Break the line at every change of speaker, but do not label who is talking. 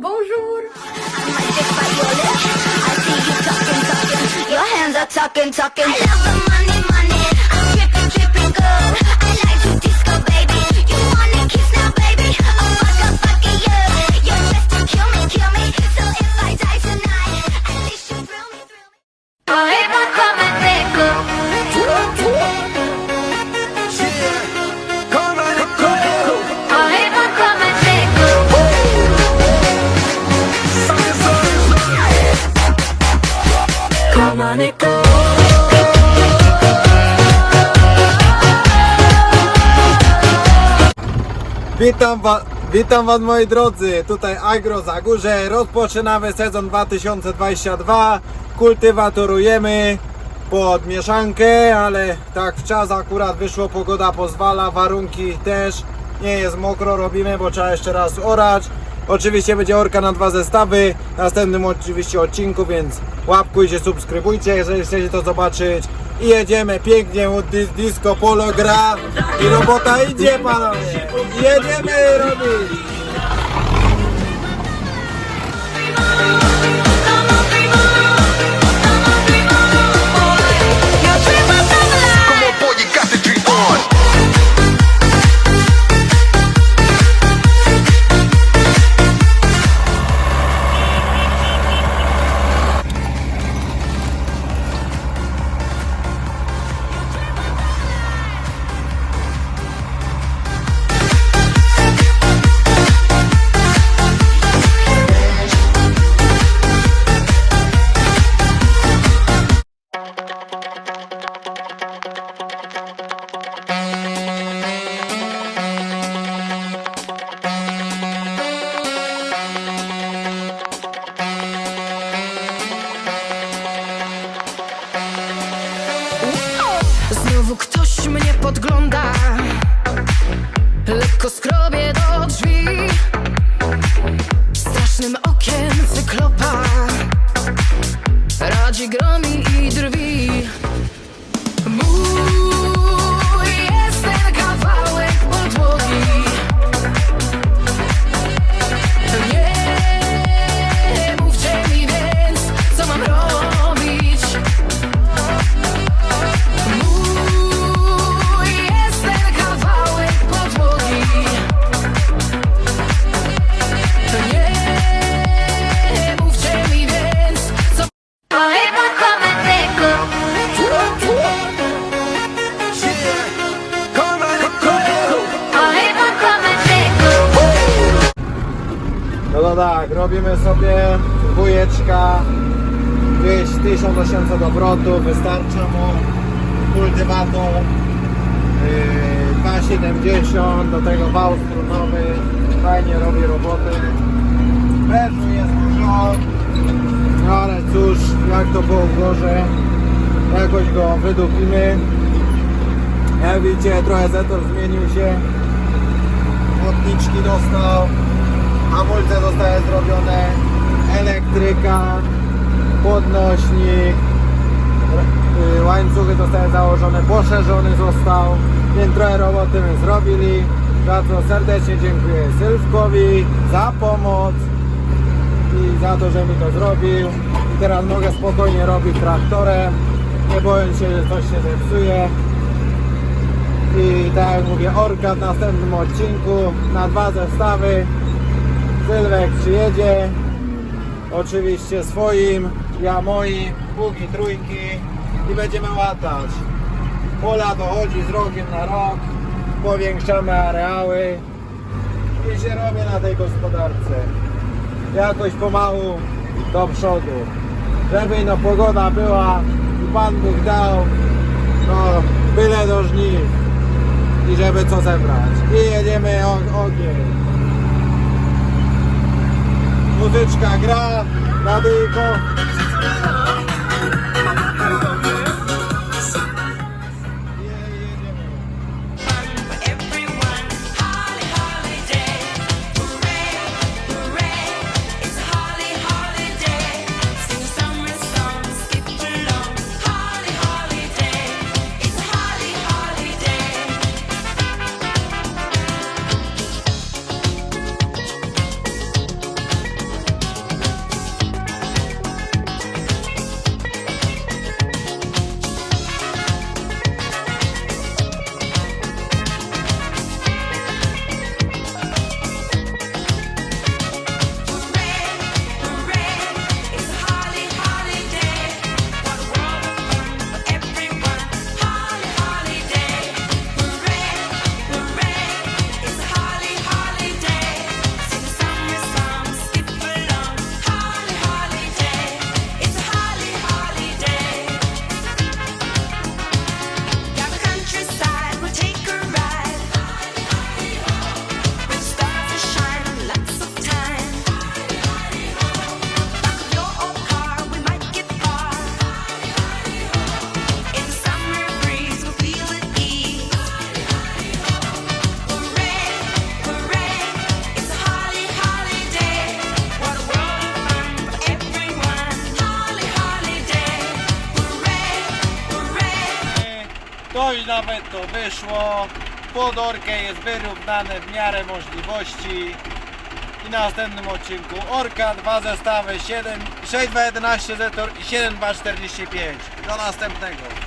Bonjour.
Your hands are talking, talking.
Witam, wa witam Was moi drodzy, tutaj Agro Zagórze, rozpoczynamy sezon 2022, kultywatorujemy pod mieszankę, ale tak w czas akurat wyszło, pogoda pozwala, warunki też, nie jest mokro, robimy, bo trzeba jeszcze raz orać. Oczywiście będzie orka na dwa zestawy, w następnym oczywiście odcinku, więc łapkujcie, subskrybujcie, jeżeli chcecie to zobaczyć. I jedziemy pięknie, dis disco polo gra i robota idzie panowie. Jedziemy
podgląda. Lekko skrobię do drzwi. Strasznym okiem cyklopa. Radzi gromi
tak, robimy sobie dwójeczka, gdzieś 1800 obrotów, wystarcza mu. Kultywator yy, 2,70, do tego wał strunowy, fajnie robi robotę. Wężu jest dużo, no ale cóż, jak to było w górze, jakoś go wydupimy. Jak widzicie, trochę zetor zmienił się, błotniczki dostał, hamulce zostały zrobione, elektryka, podnośnik, y, łańcuchy zostały założone, poszerzony został, więc trochę roboty my zrobili, co serdecznie dziękuję Sylwkowi za pomoc i za to, że mi to zrobił i teraz mogę spokojnie robić traktorem, nie bojąc się, że coś się zepsuje. I tak jak mówię, orka w następnym odcinku na dwa zestawy. Sylwek przyjedzie, oczywiście swoim, ja moim, długi trójki i będziemy łatać. Pola dochodzi z rokiem na rok, powiększamy areały i się robię na tej gospodarce. Jakoś pomału do przodu. Żeby no pogoda była i Pan Bóg dał, no byle do żniw i żeby co zebrać. I jedziemy o- ogień. Muzyczka gra, radyjko. I i nawet to wyszło. Pod orkę jest wyrównane w miarę możliwości. I na następnym odcinku Orka, dwa zestawy 7, 6 211 Zetor i 7 245. Do następnego.